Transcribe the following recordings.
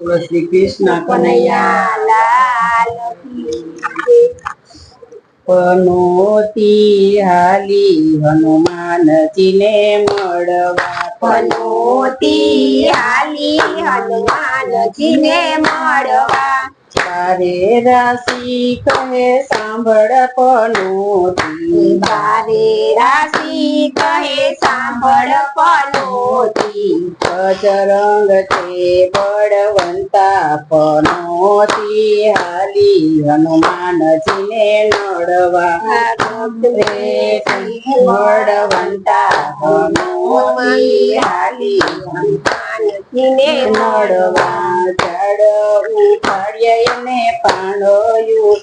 બોલો શ્રી કૃષ્ણ કનૈયા લાલ. પનોતી હાલી હનુમાનજીને મળવા પનોતી હાલી હનુમાનજીને મળવા તારે રાશી કહે સાંભળ પનોતી. તારે રાશી કહે સાંભળ પનોતી. બજરંગ છે બળવંતા પનોતી. હાલી હનુમાનજીને નડવા. બળવંતા પનોતી. હાલી મળવા નડવા ચડવું ઉપાડ્યા ને પાનો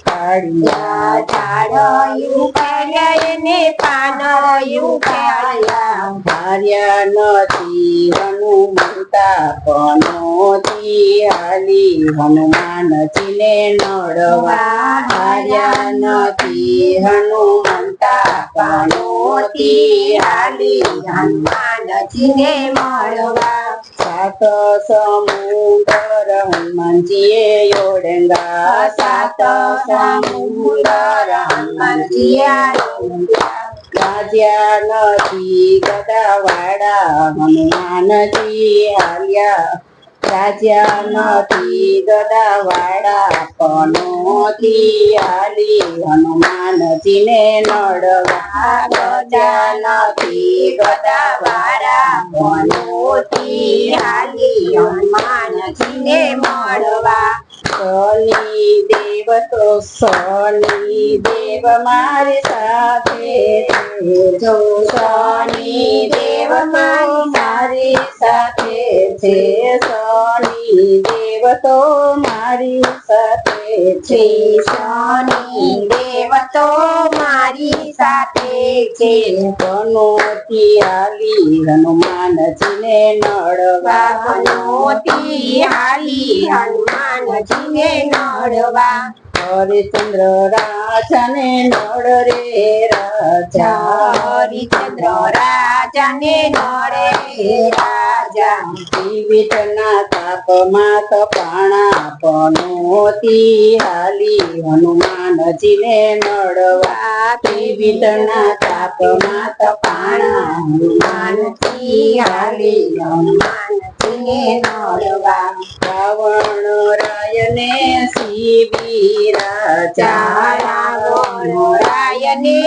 પાડ્યા ઝાડયું પાડ્યા ને પાનયું પાડ્યા ભાર્યા નથી હનુમંતા પનોતી હાલી હનુમાનજીને નડવા. ભાર્યા નથી હનુમંતા પનોતી હાલી હનુમાનજીને મળવા સાત સમુદર હનુમાનજીએ ઓળંગા સાત સમુદર હનુમાનજીયા રાજા નથી ગદાવાડા હનુમાનજી હાલ્યા રાજા નથી ગદાવાડા પનોતી હાલી હનુમાનજીને નડવા રાજા નથી ગદાવાડા મોતી હાલી મળવા શનિ દેવ તો શનિ દેવ મારી સાથે. જો શનિ દેવ મારી સાથે છે શનિ દેવ તો મારી સાથે છે, શનિ દેવતો મારી સાથે છે. પનોતી હાલી હનુમાનજીને નડવા બાબનોતી હાલી હનુમાનજીને નડવા. હરિચંદ્ર રાજાને નડ રે રાજા. હરિચંદ્ર રાજાને નડે રાજા. જીવિતના તાપમાં તપાણા પનોતી હાલી હનુમાનજીને નડવા જીવિતના તાપમાં તપાણા હનુમાનજી હાલી હનુમાનજીને નડવા રાવણ રાયને સીવી રાજા રાવણ રાયને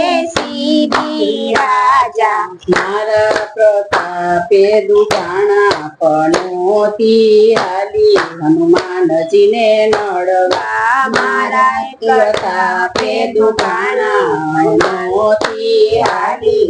રાજા મારા પ્રતાપે દુકાણા પનોતી હાલી હનુમાનજીને નડવા મારા પ્રતાપે દુકાણા પનોતી હાલી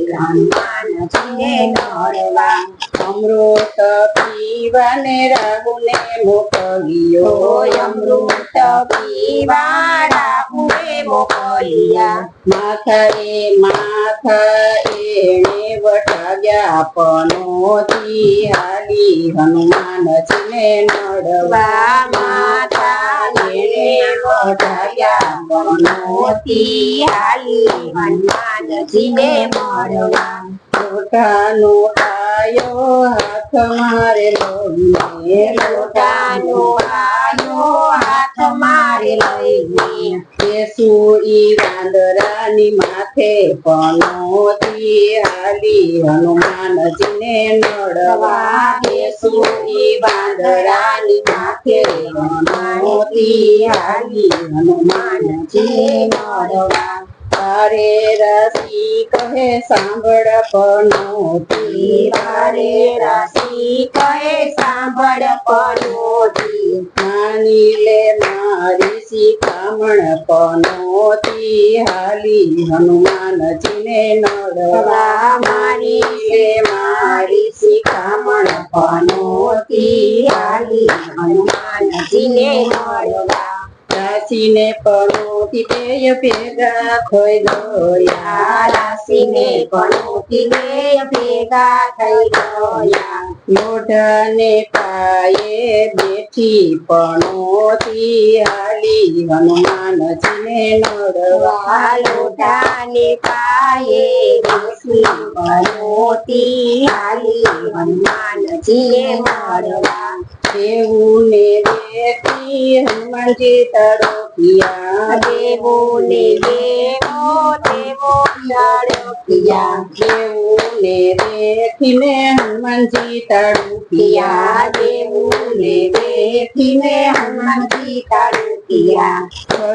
હનુમાનજીને નળવા અમૃત પીવાને રાહુને મોકલ્યો. અમૃત પીવા પુરે મોકલિયા. માથા એ માથા એને વટાવ્યા પનોતી હાલી હનુમાનજીને નળવા માથા એણે વટાગ્યા મોતી હાલી હનુમાનજીને મળવા લોટાનો આયો હાથ મારે લોહીને લોટાનો આયો હાથ લઈને માથે પનોતી હાલી હનુમાનજીને નડવા કેસુ ઈ વાંદરાની માથે પનોતી હાલી હનુમાનજીને નડવા તારે રસી કહે સાંભળ પનોતી. તારે રાશિ કહે સાંભળ પનોતી. માની લે મારી શિખામણ પનોતી. હાલી હનુમાનજીને નડવા. માની લે મારી શિખામણ પનોતી. હાલી હનુમાનજીને મળવા રાશિને પણોતી દેય ભેગા થઈ ગયા. રાશિને દેય ભેગા થઈ ગયા. મોઢને પાયે બેઠી પણોતી હાલી. હનુમાનજીને નડવા લોઢાને પાયે બેઠી પણોતી હાલી. હનુમાનજીને નડવા દેવું ને બેઠી હનુમાનજી તડોપિયા દેવોને દેવો દેવો તડોકિયા દેવો ને દેખીને હનુમાનજી તડુપિયા પિયા દેવોને દેખીને હનુમાનજી તાળુકિયા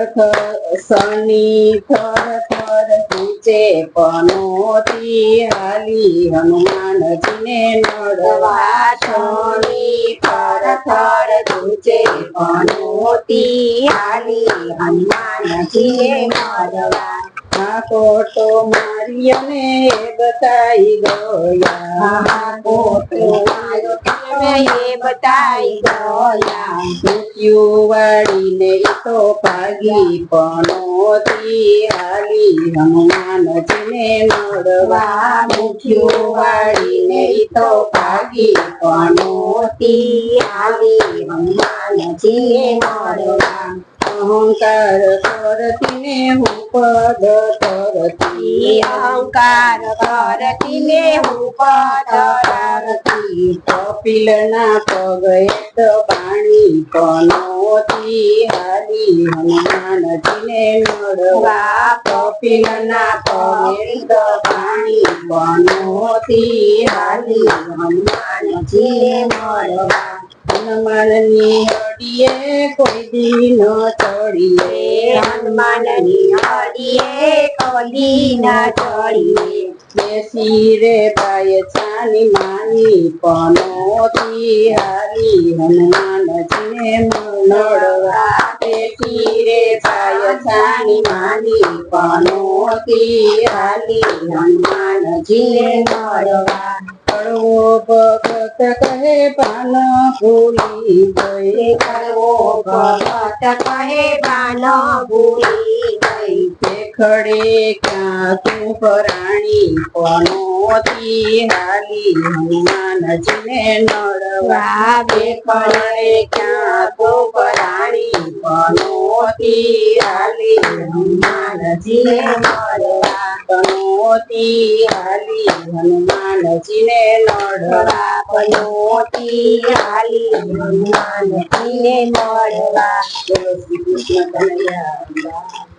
થર સની થર થર પૂછે પનોતી હાલી હનુમાનજીને નડવા વાસોની થર થર ધૂચે આલી હાલી હનુમાનજીને કોટો મારી અને એ બતાઈ ગયા કોટો મારો બતાઈ ગયા મૃત્યુ વાળીને તો ભાગી પણોતી હાલી હનુમાનજીને નડવા વા મુઠ્યું વાળીને તો ભાગી પનોતી હાલી હનુમાનજીને મળવા અહંકાર કરતીને હું પદ કરતી. અહંકાર કરતી ને હું પધરાવતી કપિલના પગે તો કનોતી. હાલી હનુમાનજીને નડવા. કપિલના પગે તો કનોતી. હાલી હનુમાનજીને મળવા હનુમાનની અડીએ કોઈ દી ન ચડીએ હનુમાનની હરિએ કોઈ ન ચડીએ. બેસી રે બાય છાની માની પનોથી હરી. હનુમાનજીને મનોડવા બેસી રે બાય છાની માની પનોથી હરી. હનુમાનજીને નડવા કડવો ભગત કહે પાન ભૂલી ગઈ કડવો ભગત કહે પાન ભૂલી ગઈ તે ખડે ક્યાં તું પરાણી પનોતી હાલી, હનુમાનજીને નડવા. બે ખડે ક્યાં તું પરાણી પનોતી હાલી હનુમાનજીને નડવા પનોતી હાલી હનુમાનજીને નડવા પનોતી હાલી હનુમાનજીને મળવા બોલો શ્રી કૃષ્ણ કનૈયા લાલ.